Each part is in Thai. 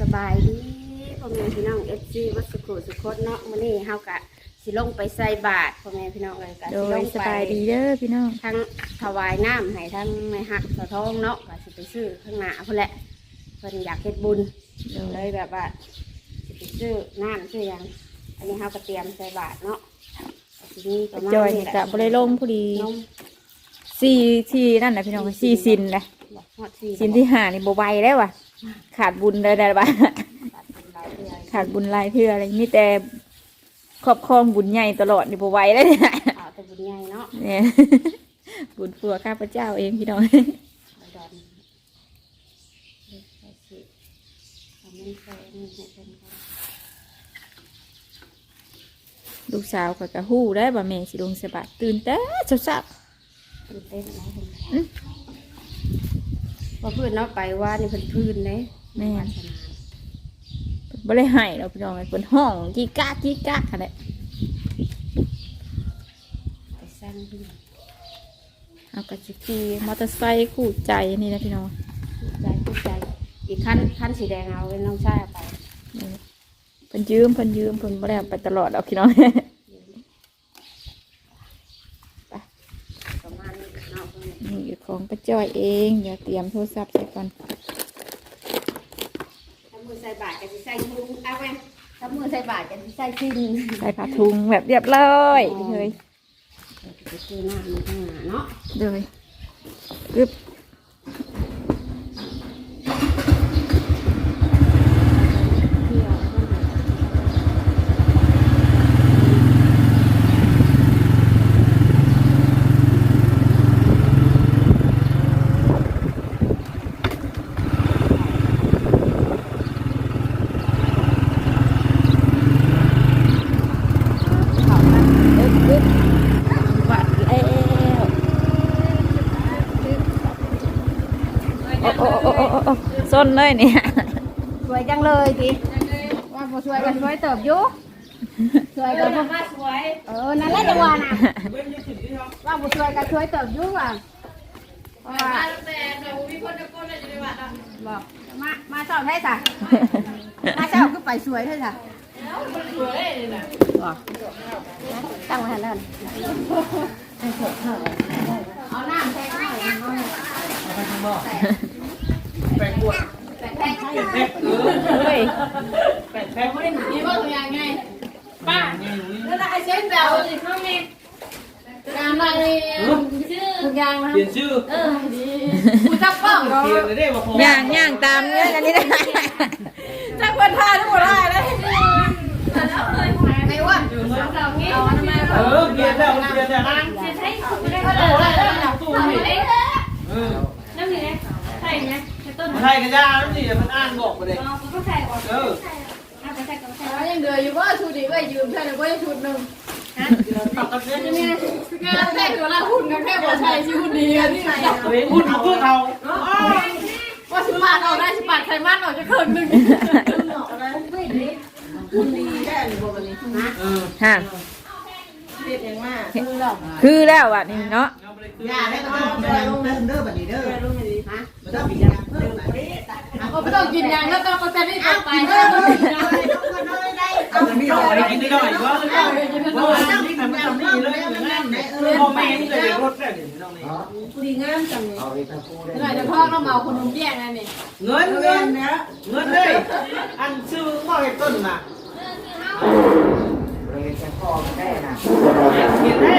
สบายดีพ่อแม่พี่น้องเอฟซีวัดสุขุสุขดเนาะมื้อนี้เฮากะสิลงไปใส่บาตรพ่อแม่พี่น้องเลยกะโดสิลยงสไปบายดีเด้อพี่น้อง ทั้งถวายน้ำให้ทั้งแม่ฮักสะท้องเนาะกะสิไปซื้อข้างหน้าพุ่นแหละเพิ่นอยากเฮ็ดบุญโดยเลยแบบว่าสิไปซื้อน้ำซื้อหยังอันนี้เฮาก็เตรียมใส่บาตรเนาะทีนี้ประมาณจอยนี้นี่แหละกะบ่ได้ลงพอดีนมสี่ที่นั่นน่ะพี่น้องสี่สินนะบอกฮอดสี่สินที่ห้านี่บ่ไหวแล้วว่ะ ขาดบุญได้ได้บ่ะหลายเดือนขาดบุญหลายเทื่ออะไรมีแต่ครอบครองบุญใหญ่ตลอดนี่บ่ไหวแล้วเนี่ยข่าวแต่บุญใหญ่เนาะเนี่ยบุญฟัวข้าพเจ้าเองพี่น้องไปดอนเด็กไปสิทำมันใส่นี่ให้เพิ่นก่อนลูกสาวก็กะฮู้ได้บ่แม่สิลงสะบัดตื่นแต่เช้าตื่นเต้นนะเพิ่น ว่าเพื่อนเนาะไปว่านี่เพิ่นพื้นเลยวาสนาๆบ่ได้ให้เราพี่น้องเพิ่นห้องกี้กากกี้กากค่ะแหละไปสร้างเพิ่นเอากระจิกีมอเตอร์ไซค์คู่ใจนี่นะพี่น้องใจผู้ใจ อีกขั้นขั้นสีแดงเอาเป็นน้องชายเอาไป นี่เพิ่นยืมเพิ่นยืมเพิ่นบ่ได้เอาไปตลอดเอาพี่น้อง ประมาณนี้เนาะเพิ่น นี่ ของป้าจ้อยเอง เดี๋ยวเตรียมโทรศัพท์ใส่ก่อนถ้ามือใส่บาทก็สิใส่ถุงเอาไว้ถ้ามือใส่บาทก็สิใส่ชิ้นใส่ผ้าถุงแบบเรียบร้อยเลยไปซื้อน้ำมันข้างหน้าเนาะเลยปึ๊บ เที่ยวเพิ่น เขามาปึ๊บปึ๊บวัดแล้วโอ้โอ้โอ้โอ้ โอ้ส้นเลยเนี่ย สวยจังเลยทีว่าบ่สวยก็สวยเติบอยู่สวยก็บ่ว่าสวย เออ นั่นแหละจังหวะน่ะว่าบ่สวยก็สวยเติบอยู่ว่ะเพราะว่าบอกมา มาสอบให้จ้ะมาสอบก็ไปสวยเท่าจ้ะบอกตั้งไว้ให้แล้วนะเอาน้ำแทงหน่อยเอา แปดขวดแทงให้แปดเออเฮ้ยแปดแพ็คไม่ได้หนุนนี่ว่าตัวอย่างไงป้าไงหนุนแล้วไอ้เส้นเดาสิข้างนี้การมาเลยชื่อทุกอย่างนะเปลี่ยนชื่อเออดีกูจับป้องเขาเปลี่ยนเลยได้ป่ะผมย่างย่างตามเนื้อกันนี่นะจับคนทาทั้งหมดได้เลยไม่ว่าเอาทำไมเออเปลี่ยนแล้วเปลี่ยนแล้วนะให้ไม่ได้ก็ได้ได้ได้ตู้นี่เออนั่นนี่ใช่ไหม ต้นมาไทยกันยาแล้วนี่มันอ่านบอกมาเลยเราก็ใส่ก่อนเออเอาไปใส่ก่อนใส่แล้วยังเดืออยู่ว่าชุดนี้ก็ยืมใช่หรือว่าชุดหนึ่งตัดตัดเส้นงานแค่ตัวละหุ่นกันแค่บ่ใช่ชีวิตดีอันนี้ตัวเองพูดเอาเพื่อเขาว่าสิบบาทออกได้สิบบาทใครมั่นออกจะเคินหนึ่งเออฮะเรียกเองว่าคือแล้วอะนี่เนาะ ยาได้ต้องเดินเดินเดินแบบนี้เด้อฮะมันต้องมียาเพิ่มไปก็ไม่ต้องกินยางแล้วก็มาแต่นี่ต่อไปเอาไม่ต้องอะไรกินได้หน่อยว่าว่าที่ทำไม่ทำนี่เลยเหมือนนั่นพ่อแม่นี่เลยรถแค่นี้ไม่ต้องนี่ผู้ดีงามจังเลยหน่อยจะพ่อต้องเมาคนนุ่มแย่งนั่นนี่เงินเงินเนี้ยเงินเลยอันซื้อพ่อเห็ดต้นน่ะเห็นแน่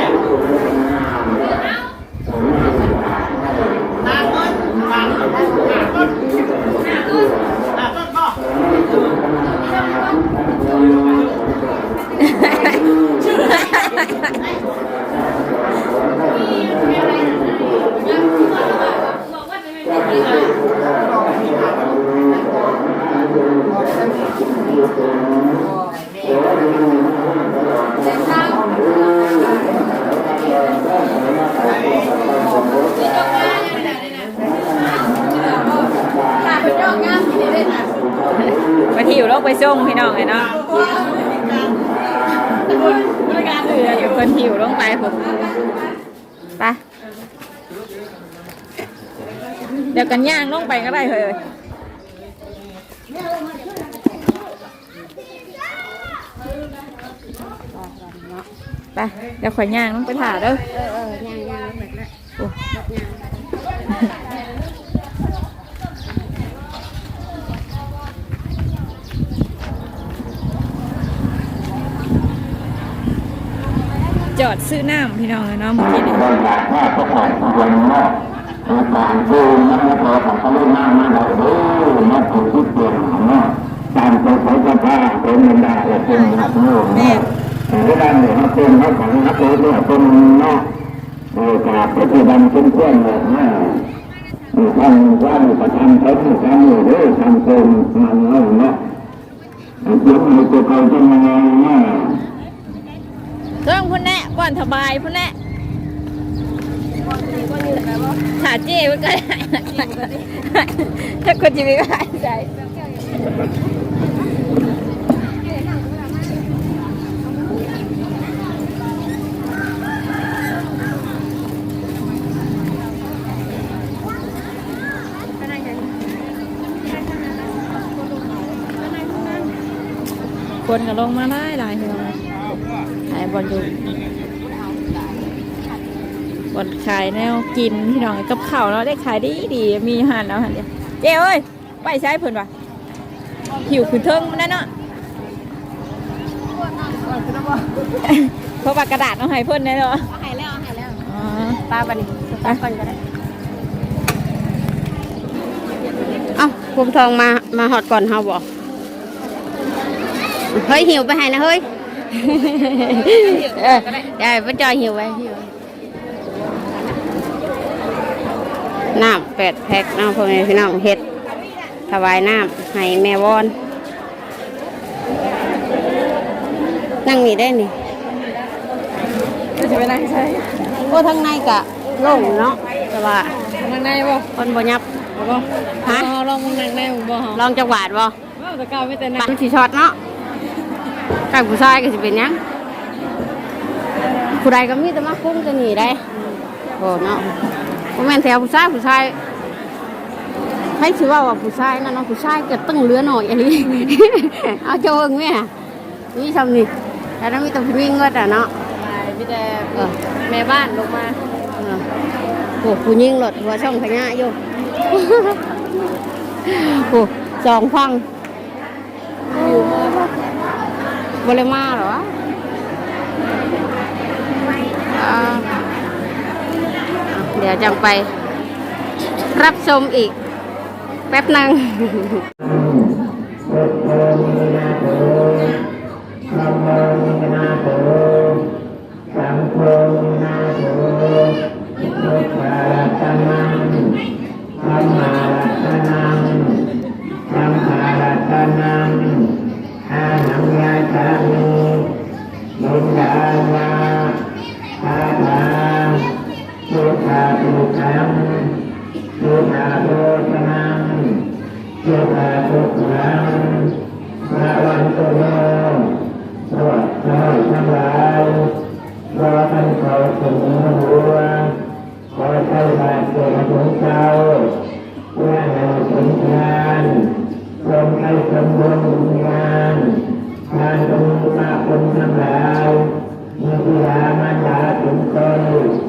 ตาต้ นต จงพี่น้องเลยเนาะเดี๋ยคนหิวลงไปผมไปเดี๋ยวกันย่างลงไปก็ได้เลยไปเดี๋ยวข่อยย่างลงไปถ่าเด้อ จอดซื้อน้ำพี่น้องเลยเนาะเมื่อกี้นี่เราอยากว่าพวกเราคนเนาะการดูมันไม่พอของเขาเล่นมากมาเราเด้อมาถูกทุกเปลี่ยนเนาะการตัวเขาจะพาเป็นบรรดาเออเป็นนักโน้เนาะเวลาเนี่ยเขาเป็นเขาของนักโน้เนี่ยเป็นเนาะเออจากปัจจุบันเป็นเพื่อนเลยนะทำว่าประทำเขาทำอยู่เด้อทำเป็นมันเนาะเนาะเดี๋ยวมันจะเขาจะมาเนาะเครื่องพุ่นแน่ ก่อนสบายพุ่นแน่ถ่าเจ้ไว้ก็ได้ถ้าคนจะไม่ไหวใจคนก็ลงมาได้หลายเท่าขายบอลอยู่ บอลขายแนวกินพี่น้องกับข้าวเราะได้ขายดีดีมีอาหารแล้วหันเดียวเจ้เอ้ยไปใช้เพิ่นวะหิวขึ้นเทิงมันนั่นเนาะเพราะว่ากระดาษเอาให้เพิ่นแน่เนาะเอาหายแล้วเอาหายแล้วอ๋อปลาบัดนปลาก่อนก็ได้เอ้าภูมิทองมามาหอดก่อนเฮาบ่เฮ้ยหิวไปให้นะเฮ้ยเออได้ป้าจอยหิวไว้หิว น้ำแปดแพ็คน้ำพ่อแม่พี่น้องเฮ็ดถวายน้ำให้แม่วอน นั่งนี่ได้นี่จะไปนั่งใช้โอ้ทั้งในกะโล่งเนาะแต่ว่านั่งในบ่คนบ่ยับบ่ฮะลองมึงนั่งในมึงบ่ฮะลองจังหวัดบ่ว่าแต่เก่าไม่แต่นั่ปังนสีช็อตเนาะกางผู้ชายก็สิเป็นหยังผู้ใดก็มีแต่มาคุ้มจะหนีได้โอ้เนาะ บ่แม่นแถวผู้ชายผู้ชายให้ชื่อว่าว่าผู้ชายนั่นเนาะผู้ชายก็ตั้งเรือหน่อยอันนี้ เอาเจ้าเอิงแม่นี่ทำนี่แต่นั้นมีแต่ผู้หญิงเงดอะเนาะมีแต่เออแม่บ้านลงมาเออโอ้ผู้หญิงหลดหัวช่องพญาอยู่ โอ้สองฟังอยู่มาบ่บริมาเหรอวะอ่า เดี๋ยวจังไป รับชมอีก แป๊บนึงนังโฆนินาโถพุทธาตนังธัมมาตนังสังฆารัตนังอาหังยา นังสุขาโตชนังสุขาทุกขังพระวันตุโนสวัสดิ์ทั้งหลายรอท่านเขาถึงหัวขอใช้บาทเกิดถึงเจ้าเพื่อให้ถึงานทรงให้สมบูรณ์งานทานตรงมาคนทั้งหลายมีพิยามันดาจายเออไปบ่ได้ไปบ่ได้เลยหนังนี่ไปได้บ่ได้ไงก็ได้ใส่แล้วก็แจ้งเออแล้วไปแล้วก็เส้นข้างหลังไปข้างหลังไปแล้วมัว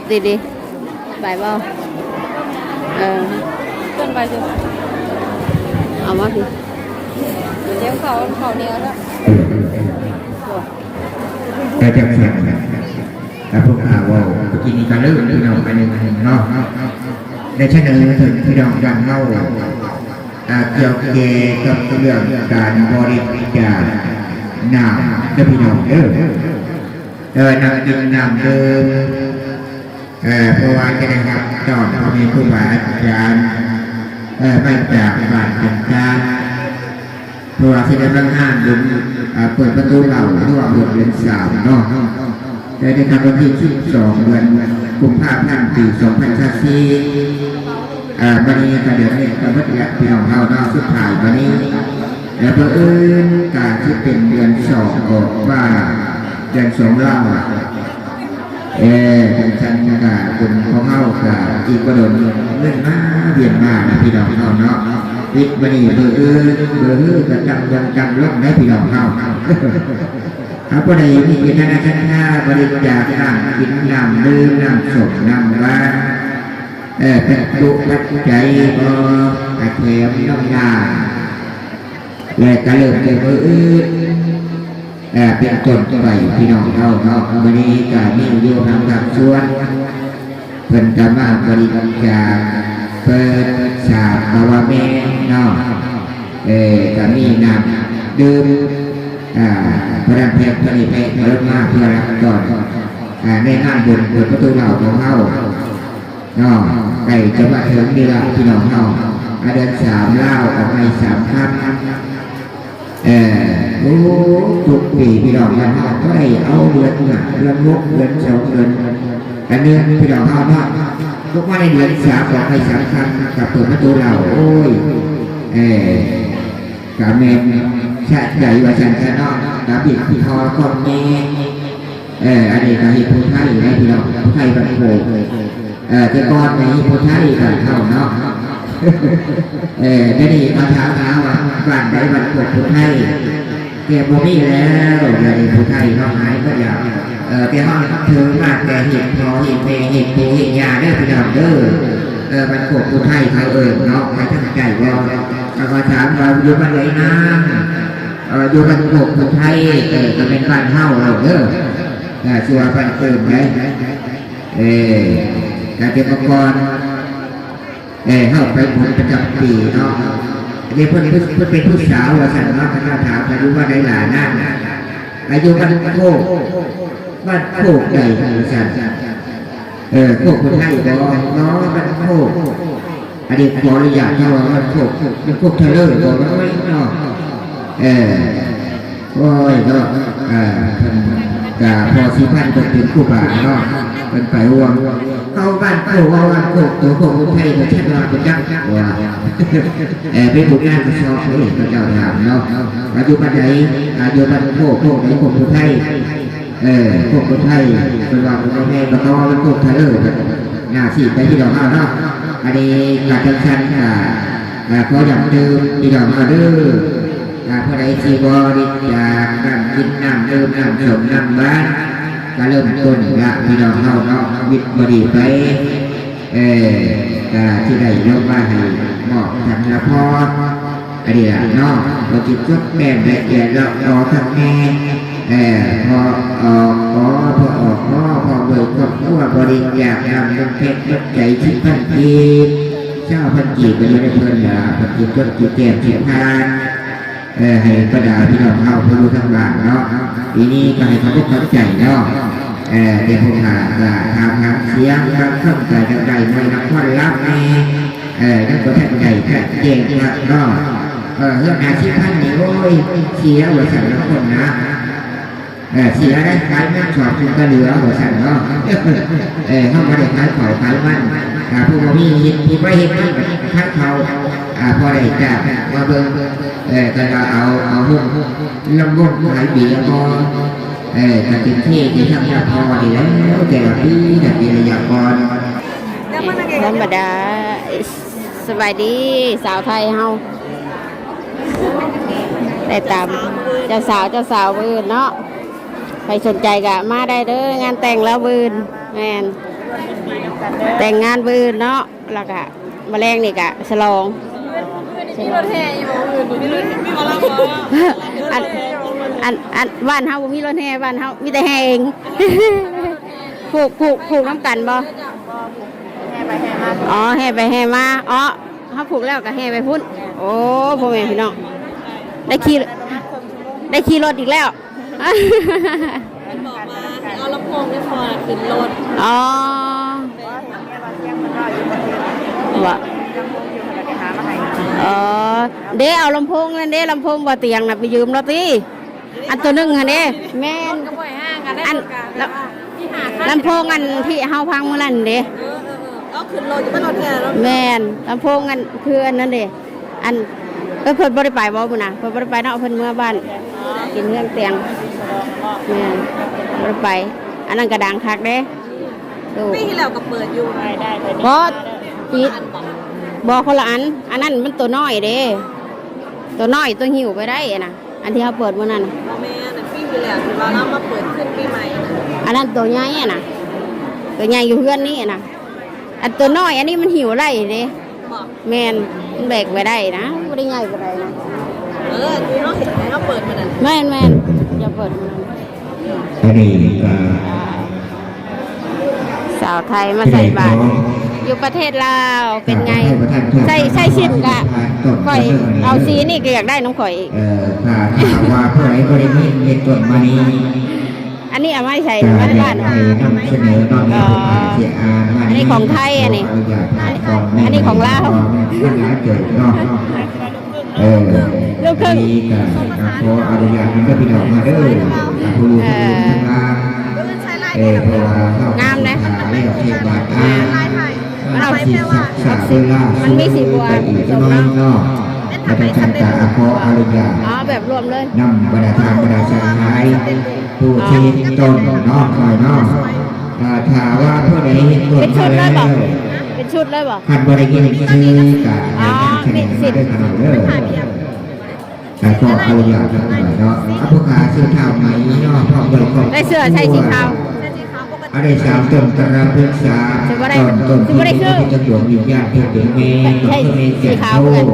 ปดีๆฮิปดีๆไปบ่เออเกินไปสิเอามาพี่เดี๋ยวเขาเขาเนี้ยแล้วแต่จะสั่งแล้วพวกข่าวว่ากินกันเลิกที่เราไปหนึ่งเนาะได้เช่นนั้นถึงที่เราดังเล่าเกี่ยวกับเรื่องการบริจาคน้ำเด้อพี่น้องเด้อเออนำดินนำเดิม เพราะว่าจะได้ครับจอดเขามีครูบาอาจารย์เออไปจากบ้านต่างๆเพราะว่าที่ได้ตั้งห้างบุญอ่าเปิดประตูเราที่ว่าบทเรียนสามเนาะได้ในคำวันที่12เดือนกุมภาพันธ์ปี2024อ่าวันนี้ก็เดี๋ยวนี้ก็เมื่อกี้พี่น้องเราเนาะสุดท้ายวันนี้แล้วเพื่อเอิญการที่เป็นเดือนสองออกว่าเดือนสองเล่า เออเป็นชันกาคุณของเฮากับอีกประโดนเรื่องมาเวียนมานะพี่น้องเราเนาะวิทย์วันนี้เบอร์เอิญเบอร์เอิญกระจำยังจำล่องได้พี่น้องเฮาครับวันนี้มีกิจการชั้นห้าบริจาคน้ำกินน้ำดื่มน้ำสดน้ำว่านเออเป็นตุปัจจัยก็กระเทียมน้ำยาและกระเลิกเดือดเออ เป็นต้นไปพี่น้องเราเนาะวันนี้ก็มีอยู่ทางทางส่วนเพิ่นก็มาบริจาคเปิดสาบาวาแม่เนาะเอ่อก็มีนำดื่มอ่าพระเพชรพระนิเพชรระมาเพื่อรับก่อนอ่าในงานบุญเปิดประตูเหล่าของเฮาเนาะไก่จะมาถึงนี่ละพี่น้องเฮาอาเดือนสามเล่าออกไปสามพันเอ่อ โอ้ทุกปีพี่น้องกันก็ได้เอาเงินน่ะเงินงกเงินเสาเงินอันนี้พี่น้องเขาว่าทุกวันในเดือนสามของให้สำคัญกับเปิดประตูเราโอ้ยเออกาเมนชาติใหญ่ว่าฉันจะนอกกาบิดพี่ทอก็มีเอออันนี้กาฮิพุทไทยนะพี่น้องพุทไทยบันโคเออแต่ก่อนในพุทไทยบันเข้าเนาะเออได้ดีมาถามหาว่าบ้านใดบ้านเกิดผู้ไทย แกบ่มีแล้วเลยผู้ไทยเขาหายก็อยากเออแกห้องถือมากแต่เห็นพอเห็นเพเห็นปูเห็นยาได้พี่น้องเด้อเออมันกดผู้ไทยเขาเออเนาะไม่ตั้งใจว่าเขาก็ถามว่าอยู่บ้านไหนนะเอออยู่บ้านกดผู้ไทยเออก็เป็นบ้านเฮาเราเด้อเออชัวร์บ้านเกิดไหมเออการเก็บอุปกรณ์เออเข้าไปผลประจำปีเนาะ เรียกเพื่อนเพื่อนเพื่อนเป็นผู้สาวว่าสันเนาะคณะถามอายุว่าได้หลานนั่นอายุกันโคกบ้านโคกใหญ่สันเออโคกคนไทยบอกน้องบ้านโคกอันนี้ขออนุญาตที่ว่าบ้านโคกมันโคกเทเลอร์บอกน้อยเนาะเออโอ้ยเนาะอ่าเพิ่พอสิพันเพิ่นเป็นครูบาเนาะเป็นไปห่วง เข้าบ้านโคกว่าบ้านโคกตัวโคกคนไทยก็แค่นอนเป็จังว่าเออเป็นผลงานกระสอบนี่พระเจ้าถามเนาะอายุปัจจัยอายุปัจโคกโคกในโคกคนไทยเออโคกคนไทยเป็นว่าคนไทยก็ต้องเป็นโคกไทยเลยหน้าที่ไปที่ดอกเอาเนาะอันนี้การจัดการอ่าอ่าขออย่างเดิมที่ดอกเอาเด้ออ่าพอได้ที่บริจาคน้ำกินน้ำดื่มน้ำสมน้ำบ้าน ก็เริ่มต้นละพี่น้องเฮาเนาะวิทย์บดีไปเออก็ที่ได้ยกมาให้มอบทางละพออันนี้ละเนาะเราจิตจุดแม่ละเอียดแล้วรอทางแม่เออพอออกขอพอออกขอพอเบิกครอบครัวบริจาคนำเงินเพชรเงินใจที่พันกีเจ้าพันกีบไปอยู่ในเพื่อนละพันกีบจุดกีบแก้มเฉียบพาน ให้ประดาพี่น้องเข้าพรู้ทั้งบ้านเนาะปีนี้ก็ให้เขาพบเข้าใจเนาะเออเดี๋ยวผมหาว่าทำทำเสียงทำเครื่องใจจังใดไม่นักวันรับแน่เออนั่นก็แท่งใจแท่งเจงละเนาะเออเรื่องอาชีพท่านนี่โอ้ยเสียหัวสั่นละคนนะเออเสียได้ขายแม่ชอบคุณก็เหลือหัวสั่นเนาะเออเข้ามาได้ขายเผาขายมันผู้บ่มีห็นที่ไม่เห็นที่แบบขายเขา อ่าพอได้จ้ามาเบิ่งเออก็เอาเอาหุ้นลำวงขายเบียร์พอเออแต่เป็นที่ที่ทำยาพอดีแล้วแต่ละปีแต่ปีละยากรธรรมดาสบายดีสาวไทยเฮาได้ตามเจ้าสาวเจ้าสาวบืนเนาะใครสนใจกะมาได้เด้องานแต่งแล้วบืนแมนแต่งงานบืนเนาะแล้วก็มาแรงนี่กะฉลอง ฉลองอันอันอันบ้านเฮาบ่มีรถแห่บ้านเฮามีแต่แห่เองผูกผูกผูกน้ำกันบ่อ๋อแห่ไปแห่มาอ๋อเขาผูกแล้วก็แห่ไปพุ่นโอ้พ่อแม่พี่น้องได้ขี่ได้ขี่รถอีกแล้วเอาลำโพงไม่พอขึ้นรถอ๋อวะ อ๋อเด้เอาลำโพงนั่นเด้ลำโพงบ่เตียงน่ะไปยืมเราตีอันตัวหนึงอันเด้แม่น ก็บ่อยห้างกันได้อันกันแล้วที่หาลำโพงอันที่เฮาพังมื้อนั้นเด้เออเออเออเอาขึ้นรถจะไม่รถแทนแล้วแม่นลำโพงอันคืออันนั้นเด้อันเออเพิ่นบ่ได้ไปบ่มื้อน่ะเพิ่นบ่ได้ไปเนาะเพิ่นเมื่อบ้านกินเรื่องเตียงแม่นบ่ได้ไป อันนั้นก็ดังคักเด้ดูปีที่แล้วก็เปิดอยู่ได้ได้เลยบ่ปิ ดบ่คนละอัน อันนั้นมันตัวน้อยเด้ ตัวน้อยตัวหิวไปได้อะน่ะอันที่เฮาเปิดมื้อนั้นน่ะแม่น่ะปีที่แล้วที่ว่าเรามาเปิดขึ้นปีใหม่ อันนั้นตัวใหญ่อะน่ะตัวใหญ่อยู่เฮือนนี่อะน่ะอันตัวน้อย อันนี้มันหิวไล่เด้บอกแม่นมันแบกไปได้นะบ่ได้ใหญ่ไปได้นะเออที่เราเห็นเราเปิดมันนั่นแม่นแม่นอย่าเปิดมันอันนี้ก็สาวไทยมาใส่บาตร อยู่ประเทศลาวเป็นไงใส่ใส่ชิดกะข่อยเอาสีนี่ก็อยากได้น้องข่อยอีกเอ่อถ้าถามว่าผู้ใดบริมีในต้นมานี้อันนี้เอามาให้ใส่จะมาได้ในบ้านให้นำเสนอตอนนี้ผู้อ่านเสียอ่านมาอันนี้ของไทยอันนี้ขออนุญาตถามก่อนแม่อันนี้ของลาวท่านหลายเกิดเนาะเออลูกครึ่งอันนี้ก็ขออนุญาตมันก็พี่น้องมาเด้อผู้รู้ผู้รู้ทั้งหลายเออเพราะว่าเขางามนะหาเรื่องเทศบาลอ่านมัน เอาสิสักษาเวลามันมีสีบัวไปอีกน้อยเนาะแล้วก็การตาขออนุญาตอ๋อแบบรวมเลยนำบรรดาทางบรรดาสังหายผู้ที่ตนเนอกหน่อยเนอกถ้าถามว่าผู้ใดเห็นตัวเป็นชุมาดเลแล้ยวบอกเป็นชุดเลยบอกคันบริกินชื่อกะอ๋อให้มีทำสิคะทธิ์แนนมาได้ขนาดเด้อแต่ก็อนุญาตทั้งหลายเนาะเอาผู้ขาซื้อเท่าไหมเนาะพร้อมบริกรได้เสื้อใส่สีขาว อันนี้สามต้นตระพฤกษาถือว่าได้ต้นต้นถือว่าได้คือที่จะหลวงอยู่ย่างเพื่อเป็นเมย์ใช่เพื่อเมย์สีเจ็ดขาวโตเหมือน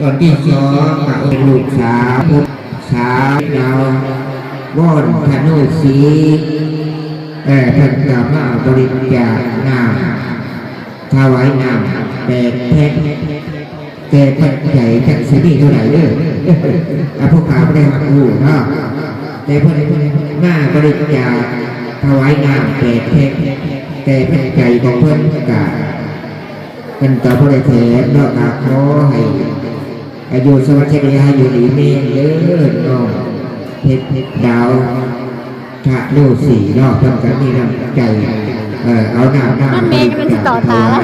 ต้นที่สองมาเป็นลูกสาวพุทธสาวดาวว่อนธนูสีเอ่อท่านกล่าวว่าบริจาคน้ำถวายน้ำแปดเพชรแต่ปัจจัยจากสิมีเท่าไหร่เด้ออะพวกข้าไม่ได้มาดูเนาะแต่เพื่อนหน้าบริจาค ถวายงานแต่เพชรแต่ปัจจัยของเพื่อนกาเป็นต่อบริเทศนอกจากขอให้อายุสวัสดิ์ให้อยู่ดีเมงเด้อน้องเพชรเพชรดาวพระลูกสี่รอบเพิ่มกันนี่น้ำใจเอ่อเอาหน้าหน้ามันเมย์มันสิต่อตาละ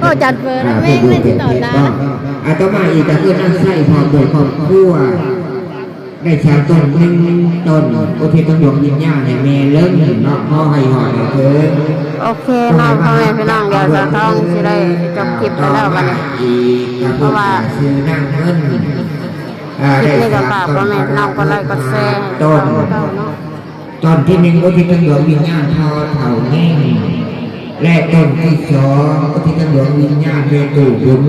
โอ้จัดเบอร์แล้วแม่งเลยสิต่อตาอาตมาอีกก็คือนั่งไส้พร้อมโดยครอบครัว ได้ชาต้นหนึ่งต้นโอเคต้องยกยินญาในเมเลิ่งเนาะพ่อให้หอยเถิดโอเคเนาะพ่อแม่พี่น้องเดี๋ยวจะต้องสิได้จบคลิปไปแล้วกันอีกเพราะว่าซื้อนั่งเงินอ่าคลิปได้นี้ก็ชาฝากต้พ่อนแม่พี่น้องกดไลค์กดแชร์ต้นเก่าเนาะตอนที่หนึ่งก็ที่ตั้งหลวงวิญญาณพอเถ่าแง่งและต้นที่สองก็ที่ตั้งหลวงวิญญาณเวตูบุญ